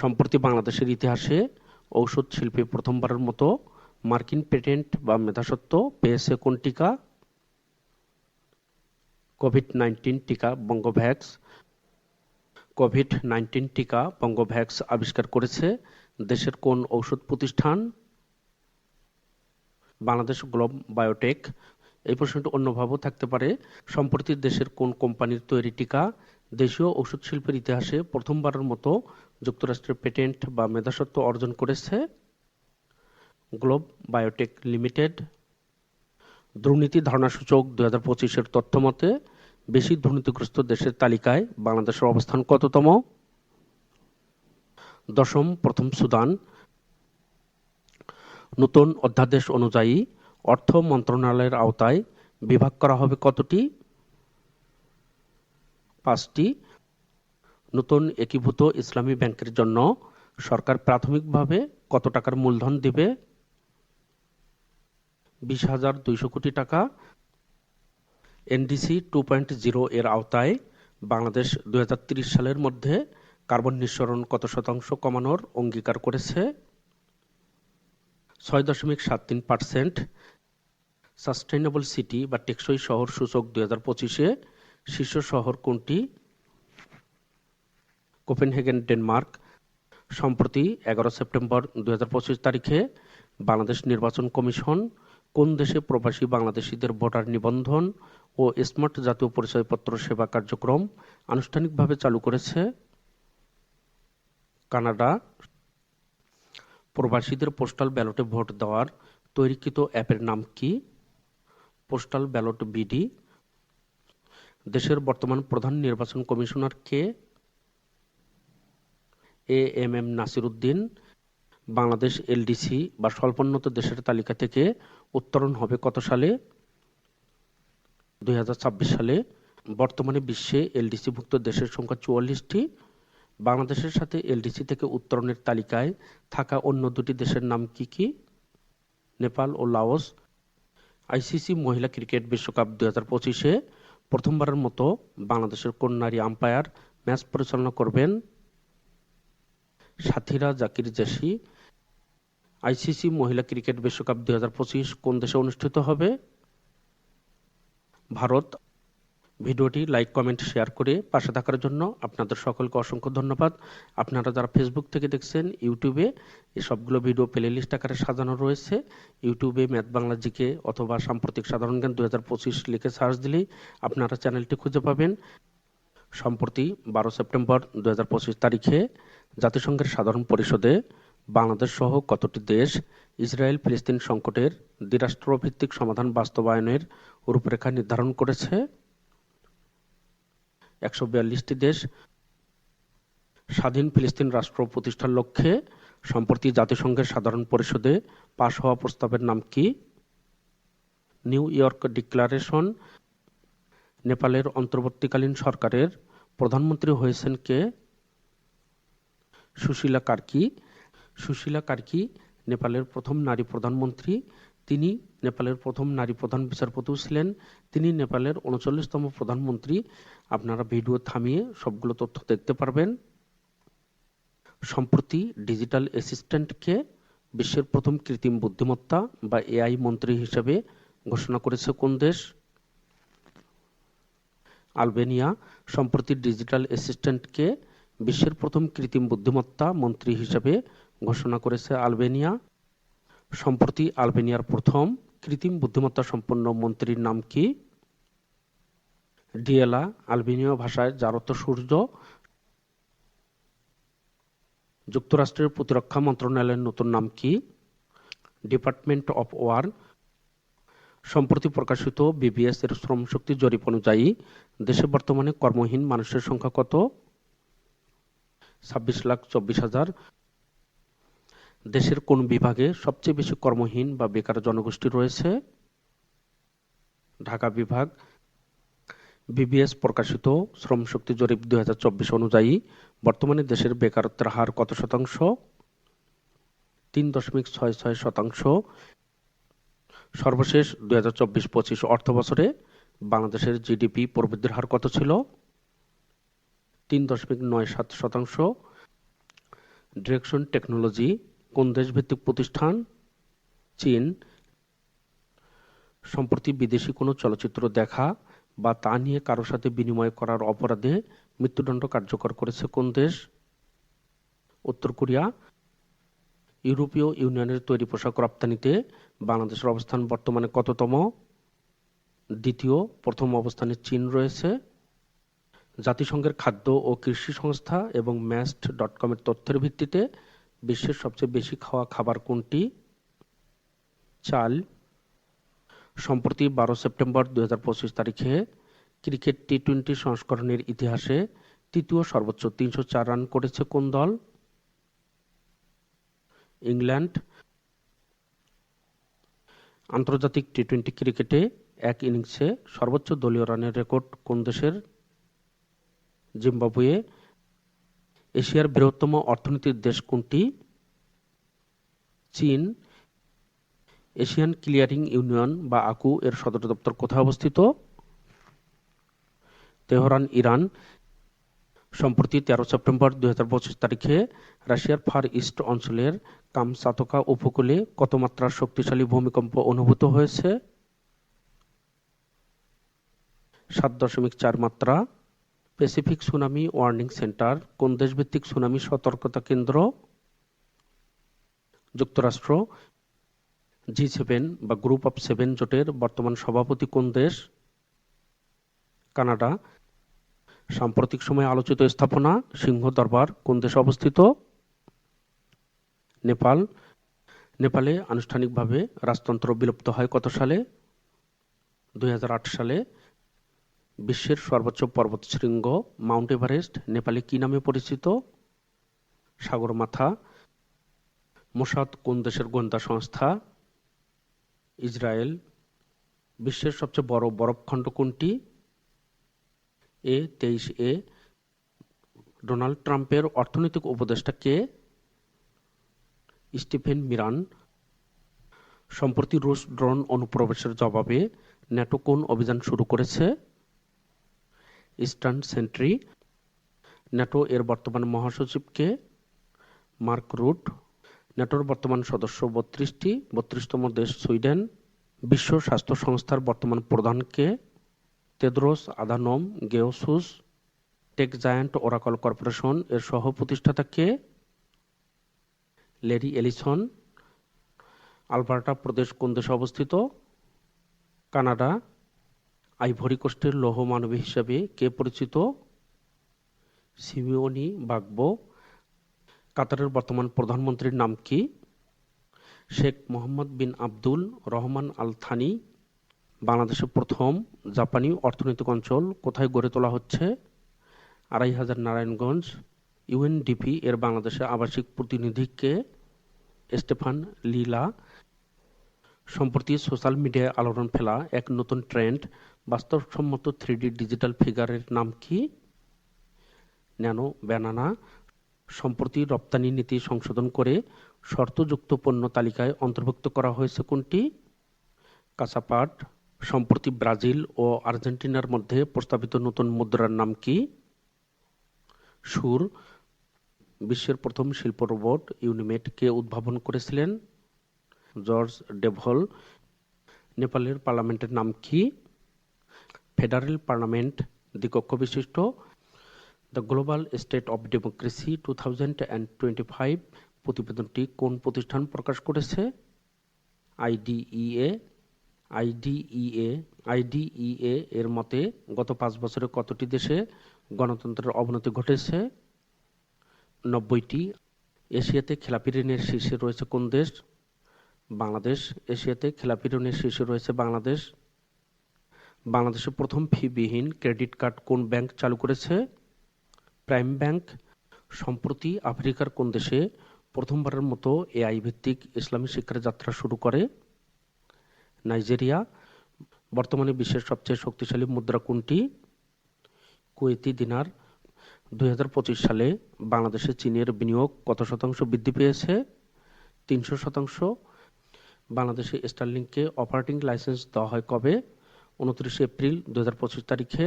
সম্প্রতি বাংলাদেশের ইতিহাসে ঔষধ শিল্পে প্রথমবারের মতো মার্কিন পেটেন্ট বা মেধাস্বত্ব পেয়েছে কোন টিকা? কোভিড নাইন্টিন টিকা বঙ্গভ্যাক্স। কোভিড নাইন্টিন টিকা বঙ্গভ্যাক্স আবিষ্কার করেছে দেশের কোন ঔষধ প্রতিষ্ঠান? Bangladesh Globe Biotech. এই প্রশ্নটি অন্যভাবেও থাকতে পারে। সম্প্রতি দেশের কোন কোম্পানির তৈরি টিকা দেশীয় ওষুধ শিল্পের ইতিহাসে প্রথমবারের মতো যুক্তরাষ্ট্রের পেটেন্ট বা মেধাস্বত্ব অর্জন করেছে গ্লোব বায়োটেক লিমিটেড। দুর্নীতি ধারণা সূচক দুই হাজার পঁচিশের তথ্য মতে বেশি দুর্নীতিগ্রস্ত দেশের তালিকায় বাংলাদেশের অবস্থান কততম? দশম প্রথম সুদান। নতুন অধ্যাদেশ অনুযায়ী অর্থ মন্ত্রণালয়ের আওতায় বিভাগ করা হবে কতটি? পাঁচটি নতুন একীভূত ইসলামী ব্যাংকের জন্য সরকার প্রাথমিকভাবে কত টাকার মূলধন দিবে? বিশ হাজার দুইশো কোটি টাকা। এনডিসি টু পয়েন্ট জিরো এর আওতায় বাংলাদেশ দুই সালের মধ্যে কার্বন নিঃসরণ কত শতাংশ কমানোর অঙ্গীকার করেছে? ছয় দশমিক সাত তিন পার্সেন্ট। সাস্টেইনেবল সিটি বা টেকসই শহর সূচক দুই হাজার পঁচিশে শীর্ষ শহর কোনটি? Copenhagen, Denmark. সম্প্রতি এগারো সেপ্টেম্বর দু হাজার পঁচিশ তারিখে বাংলাদেশ নির্বাচন কমিশন কোন দেশে প্রবাসী বাংলাদেশিদের ভোটার নিবন্ধন ও স্মার্ট জাতীয় পরিচয়পত্র সেবা কার্যক্রম আনুষ্ঠানিকভাবে চালু করেছে? কানাডা। প্রবাসীদের পোস্টাল ব্যালটে ভোট দেওয়ার তৈরিকৃত অ্যাপের নাম কি? Postal ballot BD. দেশের বর্তমান প্রধান নির্বাচন commissioner K? A M M Nasir Uddin Bangladesh LDC বা স্বল্পোন্নত দেশের তালিকা থেকে উত্তরণ হবে কত সালে? দুই হাজার ছাব্বিশ সালে। বর্তমানে বিশ্বে এলডিসিভুক্ত দেশের সংখ্যা চুয়াল্লিশটি। বাংলাদেশের সাথে এলডিসি থেকে উত্তরণের তালিকায় থাকা অন্য দুটি দেশের নাম কি কি? নেপাল ও লাওস। আইসিসি মহিলা ক্রিকেট বিশ্বকাপ দুই হাজার পঁচিশে। প্রথমবারের মতো বাংলাদেশের কোন নারী আম্পায়ার ম্যাচ পরিচালনা করবেন সাথীরা জাকির জেসি। আইসিসি মহিলা ক্রিকেট বিশ্বকাপ দুই হাজার পঁচিশ কোন দেশে অনুষ্ঠিত হবে? ভারত ভিডিওটি লাইক, কমেন্ট, শেয়ার করে পাশে থাকার জন্য আপনাদের সকলকে অসংখ্য ধন্যবাদ। আপনারা যারা ফেসবুক থেকে দেখছেন ইউটিউবে এই সবগুলো ভিডিও প্লে লিস্ট আকারে সাজানো রয়েছে। ইউটিউবে ম্যাথ বাংলা জিকে অথবা সাম্প্রতিক সাধারণ জ্ঞান দু হাজার পঁচিশ লিখে সার্চ দিলেই আপনারা চ্যানেলটি খুঁজে পাবেন। সম্প্রতি বারো সেপ্টেম্বর দু হাজার পঁচিশ তারিখে জাতিসংঘের সাধারণ পরিষদে বাংলাদেশ সহ কতটি দেশ ইসরায়েল ফিলিস্তিন সংকটের দ্বিরাষ্ট্রভিত্তিক সমাধান বাস্তবায়নের রূপরেখা নির্ধারণ করেছে? একশো বিয়াল্লিশটি দেশ স্বাধীন ফিলিস্তিন রাষ্ট্র প্রতিষ্ঠার লক্ষ্যে সম্প্রতি জাতিসংঘের সাধারণ পরিষদে পাশ হওয়া প্রস্তাবের নাম কি? নিউ ইয়র্ক ডিক্লারেশন, নেপালের অন্তর্বর্তীকালীন সরকারের প্রধানমন্ত্রী হয়েছেন কে? সুশীলা কার্কি। সুশীলা কার্কি নেপালের প্রথম নারী প্রধানমন্ত্রী। তিনি নেপালের প্রথম নারী প্রধান বিচারপতিও ছিলেন। তিনি নেপালের উনচল্লিশতম প্রধানমন্ত্রী। আপনারা ভিডিও থামিয়ে সবগুলো তথ্য দেখতে পারবেন। সম্প্রতি ডিজিটাল অ্যাসিস্ট্যান্টকে বিশ্বের প্রথম কৃত্রিম বুদ্ধিমত্তা বা এআই মন্ত্রী হিসেবে ঘোষণা করেছে কোন দেশ? আলবেনিয়া। সম্প্রতি ডিজিটাল অ্যাসিস্ট্যান্টকে বিশ্বের প্রথম কৃত্রিম বুদ্ধিমত্তা মন্ত্রী হিসেবে ঘোষণা করেছে আলবেনিয়া। সম্প্রতি আলবেনিয়ার প্রথম কৃত্রিম বুদ্ধিমত্তা সম্পন্ন মন্ত্রীর নাম কি? ডিয়েলা আলবেনীয় ভাষায়, যার অর্থ সূর্য, যুক্তরাষ্ট্রের প্রতিরক্ষা মন্ত্রণালয়ের নতুন নাম কি? ডিপার্টমেন্ট অফ ওয়ার, সম্প্রতি প্রকাশিত বিবিএস এর শ্রম শক্তি জরিপ অনুযায়ী, দেশে বর্তমানে কর্মহীন মানুষের সংখ্যা কত? ছাব্বিশ লাখ চব্বিশ হাজার। দেশের কোন বিভাগে সবচেয়ে বেশি কর্মহীন বা বেকার জনগোষ্ঠী রয়েছে? ঢাকা বিভাগ বিবিএস প্রকাশিত শ্রম শক্তি জরিপ দু হাজার চব্বিশ অনুযায়ী বর্তমানে দেশের বেকারত্বের হার কত শতাংশ? তিন দশমিক ছয় ছয় শতাংশ। সর্বশেষ দুই হাজার চব্বিশ পঁচিশ অর্থ বছরে বাংলাদেশের জিডিপি প্রবৃদ্ধির হার কত ছিল? তিন দশমিক নয় সাত শতাংশ। ডিরেকশন টেকনোলজি, কোন দেশভিত্তিক প্রতিষ্ঠান? চীন। সম্প্রতি বিদেশি কোনো চলচ্চিত্র দেখা বা তা নিয়ে কারও সাথে বিনিময় করার অপরাধে মৃত্যুদণ্ড কার্যকর করেছে কোন দেশ? উত্তর কোরিয়া। ইউরোপীয় ইউনিয়নের তৈরি পোশাক রপ্তানিতে বাংলাদেশের অবস্থান বর্তমানে কততম? দ্বিতীয়, প্রথম অবস্থানে চীন রয়েছে। জাতিসংঘের খাদ্য ও কৃষি সংস্থা এবং ম্যাস্ট ডট কমের তথ্যের ভিত্তিতে বিশ্বের সবচেয়ে বেশি খাওয়া খাবার কোনটি? চাল সম্প্রতি বারো সেপ্টেম্বর দুই হাজার পঁচিশ তারিখে ক্রিকেট টি টোয়েন্টি সংস্করণের ইতিহাসে তৃতীয় সর্বোচ্চ তিনশো চার রান করেছে কোন দল? ইংল্যান্ড। আন্তর্জাতিক টি টোয়েন্টি ক্রিকেটে এক ইনিংসে সর্বোচ্চ দলীয় রানের রেকর্ড কোন দেশের? জিম্বাবুয়ে। এশিয়ার বৃহত্তম অর্থনীতির দেশ কোনটি? চীন। এশিয়ান ক্লিয়ারিং ইউনিয়ন বা আকু এর সদর দপ্তর কোথায় অবস্থিত? Tehran, Iran. সম্প্রতি তেরো সেপ্টেম্বর দু হাজার পঁচিশ তারিখে রাশিয়ার ফার ইস্ট অঞ্চলের কামচাতকা উপকূলে কত মাত্রার শক্তিশালী ভূমিকম্প অনুভূত হয়েছে? সাত দশমিক চার মাত্রা। প্যাসিফিক সুনামি ওয়ার্নিং সেন্টার, কোন দেশভিত্তিক সুনামি সতর্কতা কেন্দ্র? যুক্তরাষ্ট্র। জি সেভেন বা গ্রুপ অফ সেভেন জোটের বর্তমান সভাপতি কোন দেশ? কানাডা। সাম্প্রতিক সময়ে আলোচিত স্থাপনা, সিংহ দরবার, কোন দেশে অবস্থিত? নেপাল। নেপালে আনুষ্ঠানিকভাবে রাজতন্ত্র বিলুপ্ত হয় কত সালে? দুই হাজার আট সালে। বিশ্বের সর্বোচ্চ পর্বত শৃঙ্গ, মাউন্ট এভারেস্ট, নেপালে কি নামে পরিচিত? সাগরমাথা। মোসাদ কোন দেশের গোয়েন্দা সংস্থা? ইসরায়েল, বিশ্বের সবচেয়ে বড় বরফখণ্ড কোনটি? এ, তেইশ এ। ডোনাল্ড ট্রাম্পের অর্থনৈতিক উপদেষ্টা কে? স্টিফেন মিরান। সম্প্রতি রুশ ড্রোন অনুপ্রবেশের জবাবে ন্যাটো কোন অভিযান শুরু করেছে? Eastern sentry. ন্যাটো এর বর্তমান মহাসচিবকে মার্ক রুট। ন্যাটোর বর্তমান সদস্য বত্রিশটি, বত্রিশতম দেশ সুইডেন, বিশ্ব স্বাস্থ্য সংস্থার বর্তমান প্রধানকে তেদ্রোস আধানম গেওসুস, টেক জায়ান্ট ওরাকল কর্পোরেশন এর সহ প্রতিষ্ঠাতা কে? লেরি এলিসন, আলবার্টা প্রদেশ কোন দেশে অবস্থিত? কানাডা, আইভরি কোস্টের লৌহ মানবী হিসাবে কে পরিচিত? সিমিওনি বাগবো কাতারের বর্তমান প্রধানমন্ত্রীর নাম কি? Sheikh Mohammed bin Abdul Rahman Al Thani বাংলাদেশের প্রথম জাপানি অর্থনৈতিক অঞ্চল, কোথায় গড়ে তোলা হচ্ছে? আড়াই হাজার নারায়ণগঞ্জ ইউএনডিপি এর বাংলাদেশের আবাসিক প্রতিনিধিকে স্টেফান লীলা। সম্প্রতি সোশ্যাল মিডিয়ায় আলোড়ন ফেলা এক নতুন ট্রেন্ড, বাস্তবসম্মত থ্রিডি ডিজিটাল ফিগারের নাম কি? Nano banana. সম্প্রতি রপ্তানি নীতি সংশোধন করে শর্তযুক্ত পণ্য তালিকায় অন্তর্ভুক্ত করা হয়েছে কোনটি? কাঁচাপাট, সম্প্রতি ব্রাজিল ও আর্জেন্টিনার মধ্যে প্রস্তাবিত নতুন মুদ্রার নাম কি? সুর, বিশ্বের প্রথম শিল্প রোবট ইউনিমেট কে উদ্ভাবন করেছিলেন জর্জ ডেভল। নেপালের পার্লামেন্টের নাম কি? ফেডারেল পার্লামেন্ট দ্বিকক্ষ বিশিষ্ট the global state of democracy two thousand and twenty five প্রতিবেদনটি কোন প্রতিষ্ঠান প্রকাশ করেছে? আইডিইএ আইডিইএ আইডিইএ এর মতে গত পাঁচ বছরে কতটি দেশে গণতন্ত্রের অবনতি ঘটেছে? নব্বইটি। এশিয়াতে খেলাপি ঋণের শীর্ষে রয়েছে কোন দেশ? বাংলাদেশ। এশিয়াতে খেলাপি ঋণের শীর্ষে রয়েছে বাংলাদেশ। বাংলাদেশে প্রথম ফিবিহীন ক্রেডিট কার্ড কোন ব্যাংক চালু করেছে? প্রাইম ব্যাংক সম্প্রতি আফ্রিকার কোন দেশে প্রথমবারের মতো এআই ভিত্তিক ইসলামী শিক্ষার যাত্রা শুরু করে? নাইজেরিয়া। বর্তমানে বিশ্বের সবচেয়ে শক্তিশালী মুদ্রা কোনটি? Kuwaiti dinar. দুই হাজার পঁচিশ সালে বাংলাদেশে চীনের বিনিয়োগ কত শতাংশ বৃদ্ধি পেয়েছে? তিনশো শতাংশ। বাংলাদেশে স্টারলিংকে অপারেটিং লাইসেন্স দেওয়া হয় কবে? উনত্রিশে এপ্রিল দুই হাজার পঁচিশ তারিখে।